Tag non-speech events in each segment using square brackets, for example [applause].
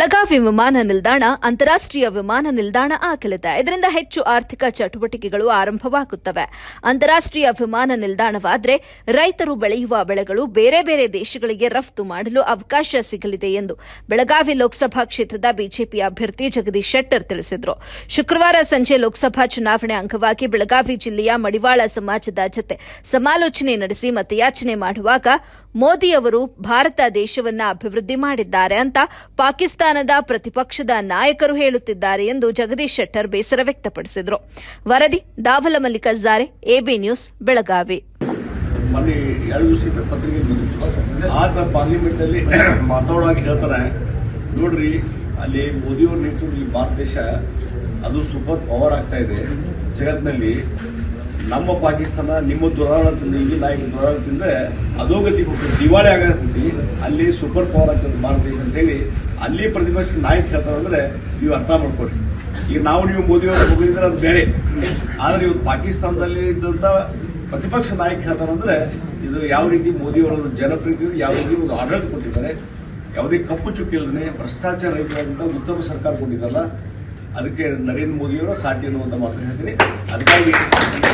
ವಿಮಾನ ನಿಲ್ದಾಣ ಅಂತಾರಾಷ್ಟ್ರೀಯ ವಿಮಾನ ನಿಲ್ದಾಣ ಆಗಲಿದೆ ಇದರಿಂದ ಹೆಚ್ಚು ಆರ್ಥಿಕ ಚಟುವಟಿಕೆಗಳು ಆರಂಭವಾಗುತ್ತವೆ. ಅಂತಾರಾಷ್ಟ್ರೀಯ ವಿಮಾನ ನಿಲ್ದಾಣವಾದರೆ ರೈತರು ಬೆಳೆಯುವ ಬೆಳೆಗಳು ಬೇರೆ ಬೇರೆ ದೇಶಗಳಿಗೆ ರಫ್ತು ಮಾಡಲು ಅವಕಾಶ ಸಿಗಲಿದೆ ಎಂದು ಬೆಳಗಾವಿ ಲೋಕಸಭಾ ಕ್ಷೇತ್ರದ ಬಿಜೆಪಿ ಅಭ್ಯರ್ಥಿ ಜಗದೀಶ್ ಶೆಟ್ಟರ್ ತಿಳಿಸಿದರು. ಶುಕ್ರವಾರ ಸಂಜೆ ಲೋಕಸಭಾ ಚುನಾವಣೆ ಅಂಗವಾಗಿ ಬೆಳಗಾವಿ ಜಿಲ್ಲೆಯ ಮಡಿವಾಳ ಸಮಾಜದ ಜತೆ ಸಮಾಲೋಚನೆ ನಡೆಸಿ ಮತಯಾಚನೆ ಮಾಡುವಾಗ ಮೋದಿ ಅವರು ಭಾರತ ದೇಶವನ್ನ ಅಭಿವೃದ್ಧಿ ಮಾಡಿದ್ದಾರೆ ಅಂತ ಪಾಕಿಸ್ತಾನದ ಪ್ರತಿಪಕ್ಷದ ನಾಯಕರು ಹೇಳುತ್ತಿದ್ದಾರೆ ಎಂದು ಜಗದೀಶ್ ಶೆಟ್ಟರ್ ಬೇಸರ ವ್ಯಕ್ತಪಡಿಸಿದರು. ವರದಿ ದಾವಲ ಮಲ್ಲಿಕಜ್ಜಾರೆ ಎಬಿ ನ್ಯೂಸ್, ಬೆಳಗಾವಿ. [clears throat] ನೋಡ್ರಿ, ಅಲ್ಲಿ ಮೋದಿಯವ್ರ ನೇತೃತ್ವದಲ್ಲಿ ಭಾರತ ದೇಶ, ಅದು ಸೂಪರ್ ಪವರ್ ಆಗ್ತಾ ಇದೆ. ಜಗತ್ತಿನಲ್ಲಿ ನಮ್ಮ ಪಾಕಿಸ್ತಾನ, ನಿಮ್ಮ ದುರಾಡಳಿತದಿಂದ ನಾಯಕ ದುರಾಡಳಿತದಿಂದ ಅಧೋಗತಿ ಹೋಗ್ತದೆ ದಿವಾಳಿ ಆಗತ್ತೈತಿ ಅಲ್ಲಿ ಸೂಪರ್ ಪವರ್ ಆಗ್ತದೆ ಭಾರತ ದೇಶ ಅಂತೇಳಿ ಅಲ್ಲಿ ಪ್ರತಿಪಕ್ಷ ನಾಯಕ ಹೇಳ್ತಾರಂದ್ರೆ ನೀವು ಅರ್ಥ ಮಾಡ್ಕೊಳ್ರಿ. ಈಗ ನಾವು ನೀವು ಮೋದಿಯವರು ಹೋಗಿದ್ರೆ ಅದು ಬೇರೆ. ಆದರೆ ಇವತ್ತು ಪಾಕಿಸ್ತಾನದಲ್ಲಿ ಇದ್ದಂತ ಪ್ರತಿಪಕ್ಷ ನಾಯಕ ಹೇಳ್ತಾರಂದ್ರೆ ಇದು ಯಾವ ರೀತಿ ಮೋದಿಯವರ ಅವರ ಜನಪ್ರಿಯತೆ, ಯಾವ ರೀತಿ ಒಂದು ಆಡಳಿತ ಕೊಟ್ಟಿದ್ದಾರೆ. ಯಾವುದೇ ಕಪ್ಪು ಚುಕ್ಕಿಲ್ಲದೆ ಭ್ರಷ್ಟಾಚಾರ ರಹಿತವಾದಂಥ ಉತ್ತಮ ಸರ್ಕಾರ ಕೊಟ್ಟಿದ್ದಲ್ಲ ಅದಕ್ಕೆ ನರೇಂದ್ರ ಮೋದಿಯವರ ಸಾಟಿ ಅನ್ನುವಂಥ ಮಾತು ಹೇಳ್ತೀನಿ. ಅದಕ್ಕಾಗಿ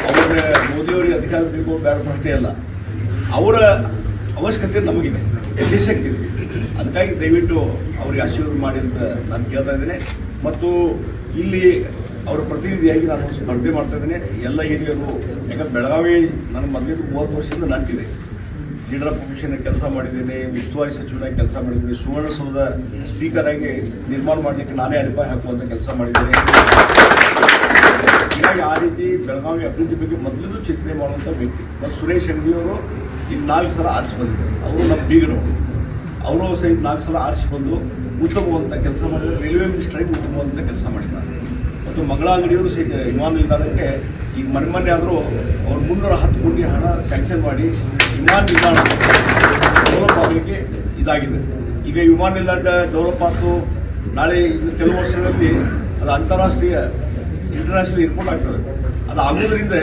ಅವರ ಮೋದಿಯವರಿಗೆ ಅಧಿಕಾರ ಬೇಕು ಬೇಡ ಪ್ರಶ್ನೆ ಅಲ್ಲ. ಅವರ ಅವಶ್ಯಕತೆ ನಮಗಿದೆ. ದೇಶಕ್ಕಿದೆ ಅದಕ್ಕಾಗಿ ದಯವಿಟ್ಟು ಅವರಿಗೆ ಆಶೀರ್ವಾದ ಮಾಡಿ ಅಂತ ನಾನು ಕೇಳ್ತಾ ಇದ್ದೇನೆ. ಮತ್ತು ಇಲ್ಲಿ ಅವರ ಪ್ರತಿನಿಧಿಯಾಗಿ ನಾನು ಸ್ಪರ್ಧೆ ಮಾಡ್ತಾ ಇದ್ದೇನೆ. ಎಲ್ಲ ಹಿರಿಯರು, ಯಾಕಂದ್ರೆ ಬೆಳಗಾವಿ ನನ್ನ ಮೊದಲಿದ್ದು ಮೂವತ್ತು ವರ್ಷದಿಂದ ನಂಟಿದೆ. ಲೀಡರ್ ಆಫ್ ಕಮಿಷನ್ ಕೆಲಸ ಮಾಡಿದ್ದೇನೆ. ಉಸ್ತುವಾರಿ ಸಚಿವನಾಗಿ ಕೆಲಸ ಮಾಡಿದ್ದೇನೆ. ಸುವರ್ಣಸೌಧ ಸ್ಪೀಕರ್ ಆಗಿ ನಿರ್ಮಾಣ ಮಾಡಲಿಕ್ಕೆ ನಾನೇ ಅಡಿಪಾಯ ಹಾಕುವಂತ ಕೆಲಸ ಮಾಡಿದ್ದೇನೆ. ಬೆಳಗಾವಿ ಅಭಿವೃದ್ಧಿ ಬಗ್ಗೆ ಮೊದಲು ಚಿಂತನೆ ಮಾಡುವಂಥ ವ್ಯಕ್ತಿ. ಮತ್ತು ಸುರೇಶ್ ಅಂಗಡಿಯವರು ಈಗ ನಾಲ್ಕು ಸಲ ಆರಿಸಿ ಬಂದಿದ್ದಾರೆ. ಅವರು ನಮ್ಮ ಬೀಗರು. ಅವರು ಸಹಿತ ನಾಲ್ಕು ಸಲ ಆರಿಸಿ ಬಂದು ಉತ್ತಮವಾದಂಥ ಕೆಲಸ ಮಾಡಿದ್ದಾರೆ. ರೈಲ್ವೆ ಮಿನಿಸ್ಟರ್ ಆಗಿ ಉತ್ತಮವಾದಂಥ ಕೆಲಸ ಮಾಡಿದ್ದಾರೆ. ಮತ್ತು ಮಂಗಳ ಅಂಗಡಿಯವರು ಸಹಿತ ವಿಮಾನ ನಿಲ್ದಾಣಕ್ಕೆ ಈಗ ಮನೆ ಮೊನ್ನೆ ಆದರೂ ಅವ್ರು ಮುನ್ನೂರ ಹತ್ತು ಕೋಟಿ ಹಣ ಸ್ಯಾಂಕ್ಷನ್ ಮಾಡಿ ವಿಮಾನ ನಿಲ್ದಾಣ ಡೆವಲಪ್ ಆಗಲಿಕ್ಕೆ ಇದಾಗಿದೆ. ಈಗ ವಿಮಾನ ನಿಲ್ದಾಣ ಡೆವಲಪ್ ಆಯಿತು ನಾಳೆ ಇನ್ನು ಕೆಲವು ವರ್ಷಗಳಲ್ಲಿ ಅದು ಅಂತಾರಾಷ್ಟ್ರೀಯ ಇಂಟರ್ನ್ಯಾಷನಲ್ ಏರ್ಪೋರ್ಟ್ ಆಗ್ತದೆ. ಅದು ಆಗೋದ್ರಿಂದ